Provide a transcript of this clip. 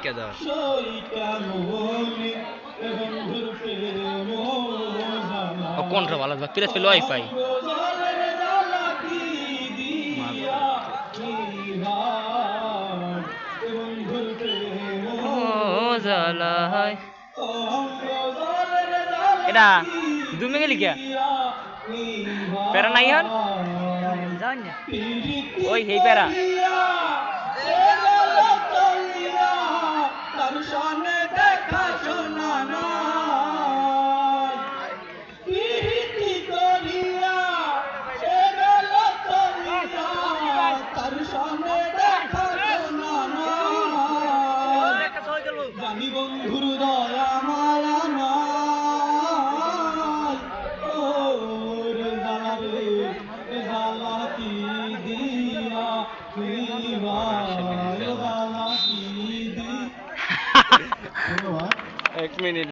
শিক্ষা দেওয়ার কোনটা ভালো থাক পিরাজ পেলে ওয়াইফাই। এটা দুমে গেলি কে? প্যারা নাই আর ওই হেই প্যারা হেই প্যারা জানি বন্ধুর মায়া নাই। জ্বালা রে কি দিয়া? এক মিনিট।